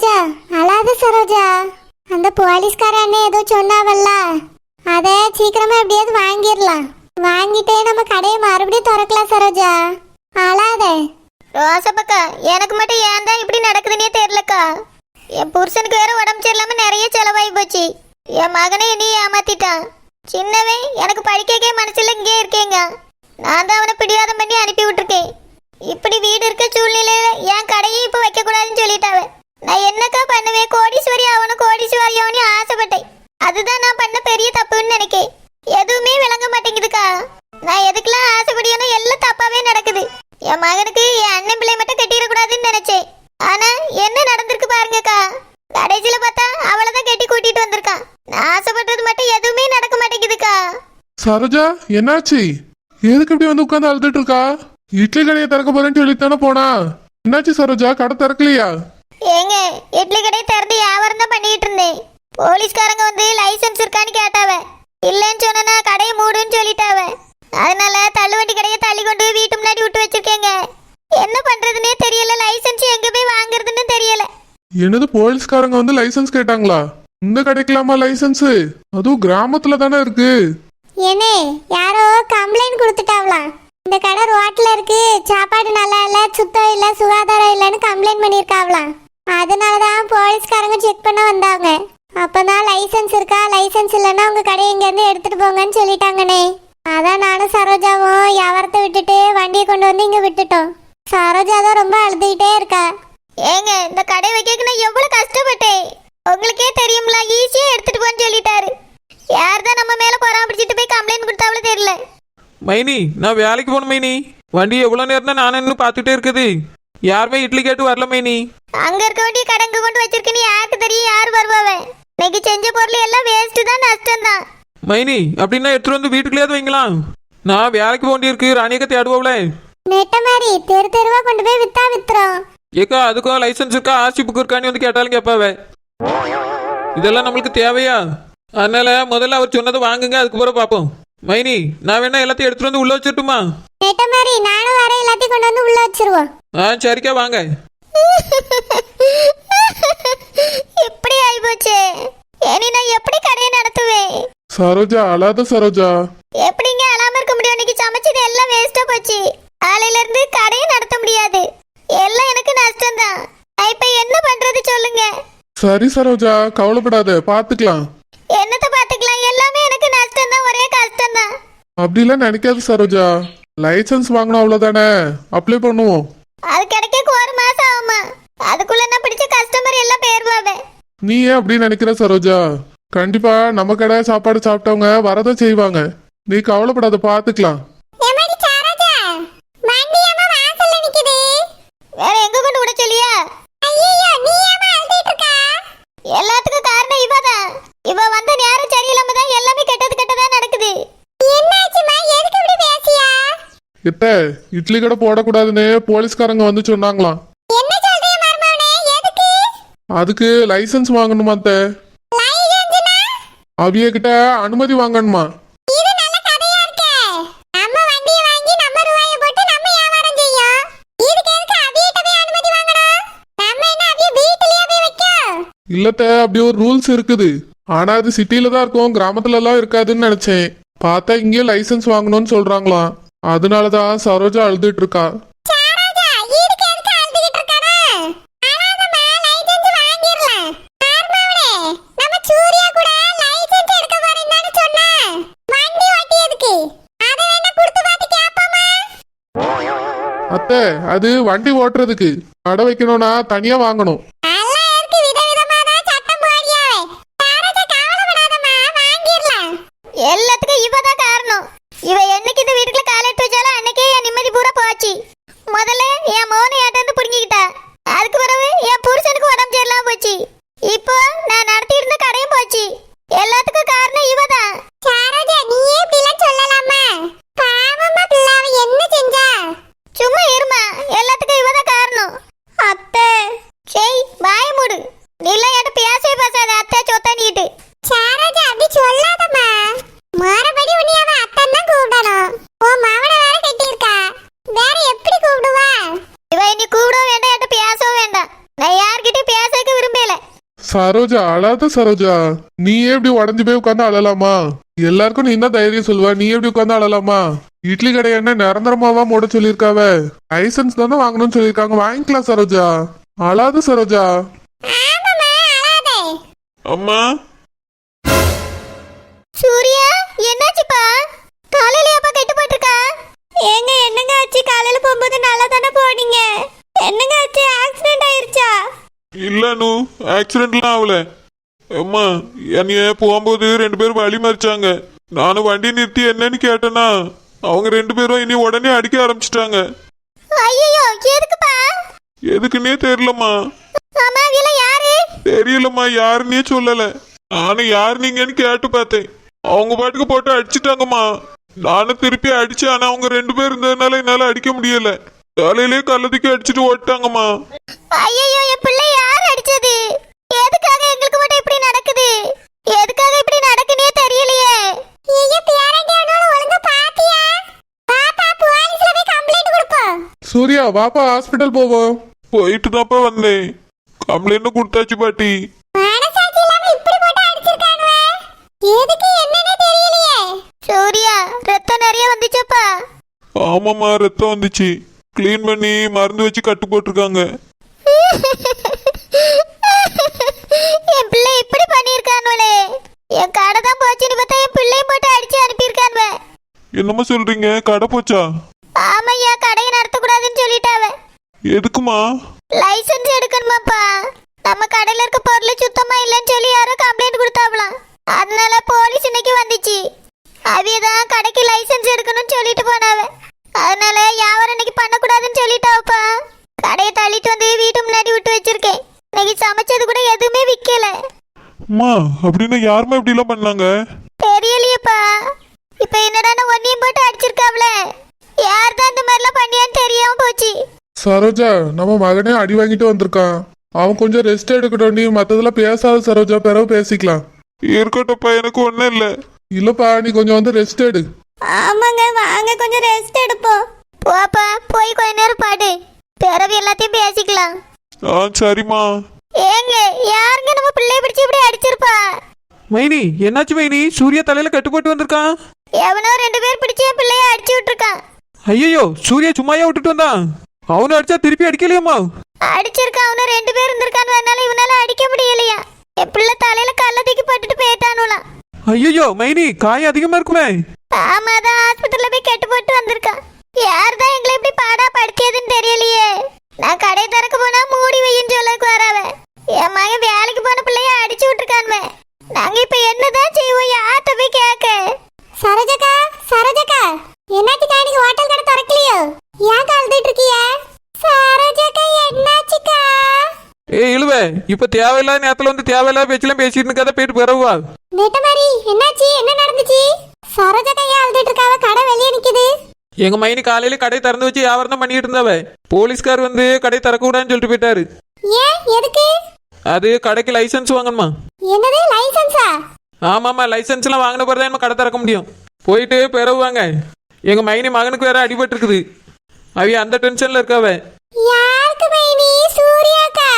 சரோஜா அழாத சரோஜா. அந்த போலீஸ்கார அண்ணன் ஏதோ சொன்னாவல்ல. அதை சீக்கிரமா எப்படியாவது வாங்கிடலாம். வாங்கிட்டே நம்ம கடையை மறுபடியும் திறக்கலாம் சரோஜா. அழாத. ரோசப்பக்கா எனக்கு மட்டும் ஏன் தான் இப்படி நடக்குதுன்னே தெரியலக்கா. என் புருஷனுக்கு வேற உடம்பு சரியில்லாம நிறைய செலவாகி போச்சு. என் மகனை என்னையும் ஏமாத்திட்டான். சின்னவன் எனக்கு படிக்கக்கே மனசில் இங்கே இருக்கேங்க. நான் தான் அவனை பிடிவாதம் பண்ணி அனுப்பி விட்டுருக்கேன். இப்படி வீடு இருக்க சூழ்நிலையில என் கடையை இப்போ வைக்கக்கூடாதுன்னு சொல்லிட்டாவே. நான் என்னக்கா பண்ணுவேன்? கோடீஸ்வரி ஆகணும் கோடீஸ்வரி ஆகணும் ஆசைப்பட்டேன். அதுதான் நான் பண்ண பெரிய தப்புன்னு நினைக்கேன். எதுவுமே விளங்க மாட்டேங்குதுக்கா. நான் எதுக்கெல்லாம் ஆசைப்படியானோ எல்லாம் தப்பாவே நடக்குது. என் மகனுக்கு என் அண்ணன் பிள்ளை மட்டும் கட்டிடக்கூடாதுன்னு நினைச்சேன். ஆனா என்ன நடந்திருக்கு பாருங்கக்கா. கடைசியில பார்த்தா அவளை தான் கட்டி கூட்டிட்டு வந்திருக்கான். நான் ஆசைப்பட்டது மட்டும் எதுவுமே நடக்க மாட்டேங்குதுக்கா. சரோஜா என்னாச்சு? எதுக்கு இப்படி வந்து உட்காந்து அழுதுட்டு இருக்கா? இட்லி கடையை திறக்க போறேன்னு சொல்லித்தானே போனா? என்னாச்சு சரோஜா கடை திறக்கலையா? ஏங்க இட்லி கடை திறந்து வியாபாரம் தான் பண்ணிட்டு இருந்தேன். போலீஸ்காரங்க வந்து லைசென்ஸ் இருக்கான்னு கேட்டாவ. இல்லைன்னு சொன்னா கடையை மூடுன்னு சொல்லிட்டாவ. அதனால தள்ளுவண்டி கடையை தள்ளி கொண்டு வீட்டு முன்னாடி விட்டு வச்சிருக்கேங்க. என்ன பண்றதுன்னே தெரியல லைசென்ஸ் எங்க போய் வாங்குறதுன்னு தெரியல. என்னது போலீஸ்காரங்க வந்து லைசென்ஸ் கேட்டாங்களா? இந்த கிடைக்கலாமா லைசென்ஸ்? அதுவும் கிராமத்துல தானே இருக்கு. ஏனே யாரோ கம்ப்ளைண்ட் கொடுத்துட்டாவலாம் இந்த கடை ரோட்ல இருக்கு சாப்பாடு நல்லா இல்ல சுத்தம் இல்ல சுகாதாரம் இல்லைன்னு கம்ப்ளைண்ட் அதனால தான் போலீஸ்காரங்க செக் பண்ண வந்தாங்க. அப்பதான் லைசென்ஸ் இருக்கா? லைசென்ஸ் இல்லைன்னா உங்க கடையை இங்கேருந்து எடுத்துகிட்டு எடுத்துட்டு போங்கன்னு சொல்லிட்டாங்கண்ணே. அதான் நானும் சரோஜாவும் வியாபாரத்தை விட்டுட்டு வண்டியை கொண்டு வந்து இங்கே விட்டுட்டோம். சரோஜா தான் ரொம்ப அழுதுகிட்டே இருக்கா. ஏங்க இந்த கடை வைக்க நான் எவ்வளோ கஷ்டப்பட்டேன். உங்களுக்கே தெரியும்ல ஈஸியாக எடுத்துட்டு போன்னு சொல்லிட்டாரு. யார் தான் நம்ம மேலே பொறாம பிடிச்சிட்டு போய் கம்ப்ளைண்ட் கொடுத்தாவளோ தெரியல. மைனி நான் வேலைக்கு போகணும் மைனி. வண்டி எவ்வளோ நேரம் நான் இன்னும் பார்த்துட்டே இருக்குது. யாருமே இட்லி கேட்டு வரல மைனி அங்க இருக்க வேண்டிய கடங்க கொண்டு வச்சிருக்கேன்னு யாருக்கு தெரியும்? யார் வருவாவ இன்னைக்கு செஞ்ச பொருள் எல்லாம் வேஸ்ட் தான் நஷ்டம் தான். மைனி அப்படின்னா எடுத்துட்டு வந்து வீட்டுக்குள்ளேயாவது வைங்களாம் நான் வேலைக்கு போக வேண்டியிருக்கு ராணியக்க தேடுவோம்ல. நெட்ட மாதிரி தெரு தெருவா கொண்டு போய் வித்தா வித்துறோம் ஏக்கா அதுக்கும் லைசன்ஸ் இருக்கா? ஆர்சி புக் இருக்கான்னு வந்து கேட்டாலும் கேட்பாவ. இதெல்லாம் நம்மளுக்கு தேவையா? அதனால முதல்ல அவர் சொன்னதை வாங்குங்க அதுக்கப்புறம் பார்ப்போம். மைனி நான் வேணா எல்லாத்தையும் எடுத்துட்டு வந்து உள்ள வச்சிட்டுமா நெட்ட மாதிரி நானும் வர எல்லாத்தையும் கொண்டு வந்து உள்ள வச்சிருவோம். ஆ சரிக்கா வாங்க. எப்படி ஆயிப்போச்சு. இனி நான் எப்படி கடையை நடத்துவேன்? சரோஜா அழாத சரோஜா. எப்படிங்க அழாம இருக்க முடியும்? இன்னைக்கு சமைச்சது எல்லாம் வேஸ்டா போச்சு. காலையில இருந்து கடையை நடத்த முடியாது. எல்லாம் எனக்கு நஷ்டம் தான் இப்ப என்ன பண்றது சொல்லுங்க. சரி சரோஜா கவலைப்படாத பாத்துக்கலாம். என்னத்த பாத்துக்கலாம்? எல்லாமே எனக்கு நஷ்டம் தான் ஒரே கஷ்டம் தான் அப்படிலாம் நினைக்காத சரோஜா. லைசென்ஸ் வாங்கணும் அவ்வளவுதானே? அப்ளை பண்ணுவோம். அது கிடைக்க ஒரு மாசம் ஆகுமா? அதுக்குள்ள நான் பிடிச்ச கஸ்டமர் எல்லாம் பேருவாவே நீ ஏன் அப்படி நினைக்கிற சரோஜா? கண்டிப்பா நம்ம கடை சாப்பாடு சாப்பிட்டவங்க வரதான் செய்வாங்க. நீ கவலைப்படாத பாத்துக்கலாம் எம்மாடி சாரோஜா வண்டி ஏமா வாசல்ல நிக்குது வேற எங்க கொண்டு விட சொல்லியா ஐயோ நீ ஏமா அழுதுட்டு இருக்கா எல்லாத்துக்கும் காரணம் இவதான் இவ வந்த நேரம் சரியில்லாம தான் எல்லாமே கெட்டது கெட்டதா நடக்குது என்னாச்சுமா எதுக்கு இப்படி பேசியா இத்த இட்லி கடை போடக்கூடாதுன்னு போலீஸ்காரங்க வந்து சொன்னாங்களாம். அதுக்கு லைசென்ஸ் வாங்கணுமா அத்தை? அவிய கிட்ட அனுமதி வாங்கணுமா? இல்லத்த அப்படி ஒரு ரூல்ஸ் இருக்குது. ஆனா அது சிட்டில தான் இருக்கும் கிராமத்துல எல்லாம் இருக்காதுன்னு நினைச்சேன். பார்த்தா இங்கேயும் லைசென்ஸ் வாங்கணும்னு சொல்றாங்களாம். அதனாலதான் சரோஜா அழுதுட்டு இருக்கா அத்தை அது வண்டி ஓட்டுறதுக்கு. கடை வைக்கணும்னா தனியா வாங்கணும் எல்லாம் இருக்கு விதவிதமா தான் சட்டம் போடியாவே சாரோஜா கவலைப்படாதம்மா வாங்கிடலாம் எல்லாத்துக்கும் இவ தான் காரணம் இவ என்னைக்கு இந்த வீட்டுக்குள்ள கால எடுத்து வச்சாலும் அன்னைக்கே என் நிம்மதி பூரா போச்சு முதல்ல என் மோனை ஏட்ட வந்து புடுங்கிக்கிட்டா அதுக்கு பிறகு என் புருஷனுக்கு உடம்பு சரியில்லாம போச்சு இப்போ நான் நடத்தி இருந்த கடையும் போச்சு எல்லாத்துக்கும் காரணம் இவ தான் சாரோஜா நீயே இப்படிலாம் சொல்லலாமா பாவமா பிள்ளாவ என்ன செஞ்சா சும்மா இருமா எல்லாத்துக்கும் இவ தான் காரணம் அத்தை சரி வாய மூடு. நீலாம் என்கிட்ட பேசவே பேசாத அத்தை சொத்தானிக்கிட்டு சாரோஜா அப்படி சொல்லாதம்மா. மறுபடி உன்னை அவன் அத்தன் தான் கூப்பிடணும். உன் மவனை வேற கட்டியிருக்கா. வேற எப்படி கூப்பிடுவா? இவ இனி கூப்பிடவும் வேண்டாம் என்கிட்ட பேசவும் வேண்டாம். நான் யார்கிட்டயும் பேசக்க விரும்பல. சரோஜா அழாத சரோஜா. நீ எப்படி உடஞ்சு போய் உட்காந்து அழலாமா? எல்லாருக்கும் நீ தான் தைரியம் சொல்லுவா நீ எப்படி உட்காந்து அழலாமா? இட்லி கடை என்ன நிரந்தரமாவா மூட சொல்லியிருக்காவ? லைசன்ஸ் தானே வாங்கணும்னு சொல்லியிருக்காங்க வாங்கிக்கலாம் சரோஜா. அழாத சரோஜா. ஆமாம்மா அழாதே. அம்மா. சூர்யா என்னாச்சுப்பா? காலையிலயாப்பா கெட்டு போட்டிருக்கா ஏங்க என்னங்க ஆச்சு? காலையில போகும்போது நல்லா தானே போனீங்க? என்னங்க ஆச்சு? ஆக்சிடென்ட் ஆயிருச்சா? இல்லனு ஆக்சிடென்ட்லாம் ஆகல. அம்மா என்னைய போகும்போது ரெண்டு பேரும் வழி மறிச்சாங்க. நானும் வண்டி நிறுத்தி என்னன்னு கேட்டேனா அவங்க ரெண்டு பேரும் இனி உடனே அடிக்க ஆரம்பிச்சிட்டாங்க. ஐயோ எதுக்குப்பா? எதுக்குன்னே தெரியலம்மா. தெரியலம்மா யாருன்னே சொல்லல. நானும் யார் நீங்கன்னு கேட்டு பார்த்தேன். அவங்க பாட்டுக்கு போட்டு அடிச்சிட்டாங்கம்மா. நானும் திருப்பி அடிச்சேன் ஆனா அவங்க ரெண்டு பேர் இருந்ததுனால என்னால அடிக்க முடியல. தலையிலே கள்ளத்துக்கு அடிச்சிட்டு ஓட்டாங்கம்மா ஐயோ என் பிள்ளை யார் அடிச்சது? எதுக்காக எங்களுக்கு மட்டும் இப்படி நடக்குது? எதுக்காக இப்படி நடக்குனே தெரியலையே. சூர்யா வாப்பா ஹாஸ்பிட்டல் போவோம். போயிட்டு தான்ப்பா வந்தேன். கம்ப்ளைண்ட் கொடுத்தாச்சு பாட்டி. சூர்யா ரத்தம் நிறைய வந்துச்சப்பா. ஆமாம்மா ரத்தம் வந்துச்சு. க்ளீன் பண்ணி மருந்து வச்சு கட்டு போட்டிருக்காங்க. என் பிள்ளை இப்படி பண்ணியிருக்கானுவலே என் கடை தான் போச்சுன்னு பார்த்தா என் பிள்ளையும் போட்டு அடிச்சு அனுப்பியிருக்கானுவ. என்னம்மா சொல்றீங்க? கடை போச்சா? ஆமையா சொல்லிட்டாவ எதுக்குமா? லைசென்ஸ் எடுக்கணுமாப்பா. நம்ம கடையில இருக்க பொருள் சுத்தமா இல்லைன்னு சொல்லி யாரோ கம்ப்ளைண்ட் கொடுத்தாவலாம் அதனால போலீஸ் இன்னைக்கு வந்துச்சு. அவிய தான் கடைக்கு லைசென்ஸ் எடுக்கணும்னு சொல்லிட்டு போனாவ. அதனால வியாபாரம் இன்னைக்கு பண்ணக்கூடாதுன்னு சொல்லிட்டாவப்பா. கடையை தள்ளிட்டு வந்து வீட்டு முன்னாடி விட்டு வச்சிருக்கேன். இன்னைக்கு சமைச்சது கூட எதுவுமே விற்கல அம்மா அப்படின்னா யாரும்மா இப்படிலாம் பண்ணாங்க? தெரியலையேப்பா. இப்ப என்னடா ஒன்னையும் போட்டு அடிச்சிருக்காவல யார் தான் இந்த மாதிரிலாம் பண்ணியான்னு தெரியாம போச்சு. சரோஜா நம்ம மகனே அடி வாங்கிட்டு வந்திருக்கான். அவன் கொஞ்சம் ரெஸ்ட் எடுக்கட்டும் நீ மத்ததெல்லாம் பேசாத சரோஜா பிறகு பேசிக்கலாம். இருக்கட்டும்ப்பா எனக்கு ஒன்றும் இல்லை. இல்லப்பா நீ கொஞ்சம் வந்து ரெஸ்ட் எடு. ஆமாங்க வாங்க கொஞ்சம் ரெஸ்ட் எடுப்போம். போப்பா போய் கொஞ்ச நேரம் பாடு. பிறவு எல்லாத்தையும் பேசிக்கலாம். ஆ சரிம்மா. ஏங்க யாருங்க நம்ம பிள்ளைய பிடிச்சு இப்படி அடிச்சிருப்பா? மைனி என்னாச்சு மைனி? சூர்யா தலையில கட்டு போட்டு வந்திருக்கான். எவனோ ரெண்டு பேர் பிடிச்சு என் பிள்ளைய அடிச்சு விட்டுருக்கான். ஐயோ சூர்யா சும்மாயா விட்டுட்டு வந்தான். அவனு அடிச்சா திருப்பி அடிக்கலையாமா அடிச்சிருக்கான் அவனு ரெண்டு பேர் இருந்திருக்கான்னு அதனால இவனால அடிக்க முடியலையா? என் பிள்ளை தலையில கல்ல தூக்கி போட்டுட்டு போயிட்டானுலாம் ஐயோ மைனி காயம் அதிகமா இருக்குமே. ஆமா தான் ஹாஸ்பிட்டல்ல போய் கெட்டு போட்டு வந்திருக்கான் யார் தான் எங்களை இப்படி பாடா படுத்தியதுன்னு தெரியலையே நான் கடை திறக்க போனா மூடி வையின்னு சொல்லக்கு வராவ என் மகன் வேலைக்கு போன பிள்ளைய அடிச்சு விட்டுருக்கான்வே நாங்க இப்ப என்னதான் செய்வோம் யார்கிட்ட போய் கேட்க சரோஜக்கா சரோஜக்கா என்னாச்சுக்கா இன்னைக்கு ஹோட்டல் கடை திறக்கலையோ ஏன் கழுதிட்டு இருக்கிய சரோஜக்கா என்னாச்சுக்கா ஏய் இழுவ இப்ப தேவையில்லாத நேரத்துல வந்து தேவையில்லாத பேச்செல்லாம் பேசிட்டு இருக்காத போயிட்டு பிறவா நெட்ட மாதிரி என்னாச்சு? என்ன நடந்துச்சு? ஏன் அழுதுட்டு இருக்காவ கடை வெளியே நிக்குது. எங்க மைனி காலையில கடை திறந்து வச்சு வியாபாரம் பண்ணிட்டு இருந்தாவ. போலீஸ்கார் வந்து கடை திறக்க கூடாதுன்னு சொல்லிட்டு போயிட்டாரு. ஏன்? எதுக்கு? அது கடைக்கு லைசென்ஸ் வாங்கணுமா? என்னது லைசன்ஸா? ஆமாம்மா லைசென்ஸ் எல்லாம் வாங்கின பிறகு தான் கடை திறக்க முடியும். போயிட்டு பிறவு வாங்க. எங்க மைனி மகனுக்கு வேற அடிபட்டு இருக்குது அவிய அந்த டென்ஷன்ல இருக்காவ யாருக்கு மைனி சூர்யாக்கா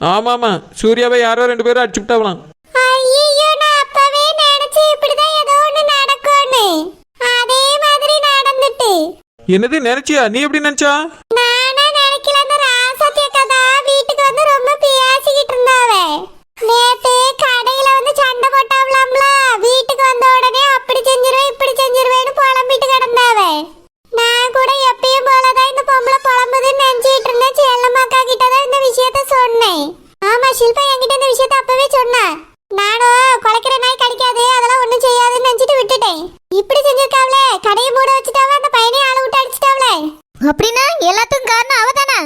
ஆமாமா சூர்யாவை யாரோ ரெண்டு பேரும் அடிச்சு விட்டாவலாம் ஐயோ நான் அப்பவே நினைச்சேன் இப்படிதான் ஏதோ ஒண்ணு நடக்கும்னு. அதே மாதிரி நடந்துட்டு. என்னது நினைச்சியா? நீ எப்படி நினைச்சா? நானா நினைக்கல அந்த ராசாத்தி அக்கா தான் வீட்டுக்கு வந்து ரொம்ப பேசிக்கிட்டு இருந்தாவே. நேத்து கடையில வந்து சண்டை போட்டாவலாம்ல வீட்டுக்கு வந்த உடனே அப்படி செஞ்சிருவேன் இப்படி செஞ்சிருவேன்னு புலம்பிட்டு கிடந்தாவே நான் கூட எப்பயும் போலதான் இந்த பொம்பளை புலம்புதுன்னு நினைச்சிட்டு இருந்தேன் செல்லம்மாக்கா கிட்ட தான் இந்த விஷயத்த சொன்னேன் ஆமா ஷில்பா என்கிட்ட இந்த விஷயத்த அப்பவே சொன்னா நானும் குலைக்கிற நாய் கடிக்காது. அதெல்லாம் ஒண்ணும் செய்யாதுன்னு நினைச்சிட்டு விட்டுட்டேன். இப்படி செஞ்சிருக்காவளே? கடையை மூட வச்சுட்டாவ? அந்த பையனையும் ஆளை விட்டு அடிச்சிட்டாவளே? அப்படின்னா எல்லாத்துக்கும் காரணம் அவதானா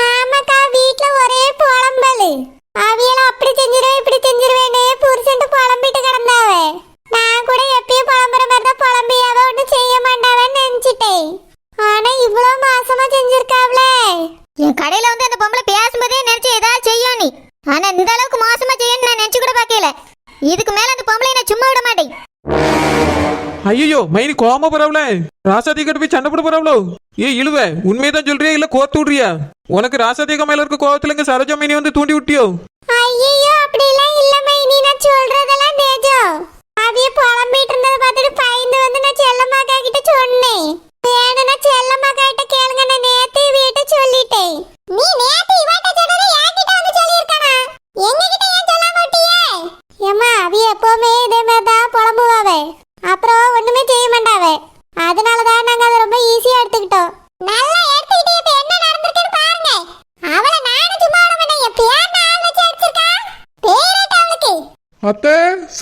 ஆமாக்கா வீட்ல ஒரே புலம்பல் அவியல அப்படி செஞ்சிருவேன் இப்படி செஞ்சிருவேன்னு புருஷன்ட்டு புலம்பிட்டு கிடந்தாவே நான் கூட எப்பயும் புலம்புற மாதிரி தான் புலம்பி அவ ஒன்றும் செய்ய மாட்டாவேன்னு நினைச்சிட்டேன் ஆனா இவ்வளோ மாசமா செஞ்சிருக்காவளே என் கடையில வந்து அந்த பொம்பளை பேசும்போதே நினைச்சு ஏதாவது செய்யும் நீ ஆனா இந்த அளவுக்கு மோசமா செய்யணும்னு நான் நினைச்சு கூட பார்க்கல இதுக்கு மேல அந்த பொம்பளை நான் சும்மா விட மாட்டேன் ஐயோ மைனி கோம போறாவல? ராசாதி கிட்ட போய் சண்டை போட போறாவளோ ஏ இழுவ உண்மையதான் சொல்றியா இல்ல கோத்து விடுறியா? உனக்கு ராசாதிக மேல இருக்க கோவத்துல இங்க சரோஜா மைனி வந்து தூண்டி விட்டியோ?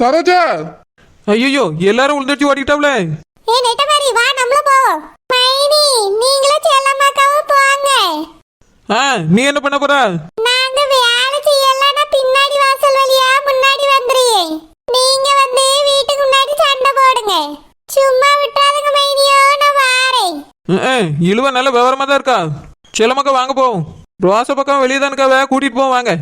சரோஜா! ஐயோ எல்லாரும் உளுந்தடிச்சு ஓடிட்டாவ்ல ஏ நெட்டமாரி வா நம்மளும் போவோம். மைனி நீங்களும் செல்லம்மாக்காவும் போங்க. ஆ நீ என்ன பண்ண போற? நாங்க வேலை செய்யலன்னா பின்னாடி வாசல் வழியா முன்னாடி வந்துறியே நீங்க வந்து வீட்டுக்கு முன்னாடி சண்டை போடுங்க. சும்மா விட்டாதுங்க மைனியோ நான் வாரேன். இழுவ நல்ல விவரமா தான் இருக்கா? செல்லமக்கா வாங்க போவோம். ரோச பக்கம் வெளியே தான் இருக்காவ கூட்டிட்டு போவோம் வாங்க.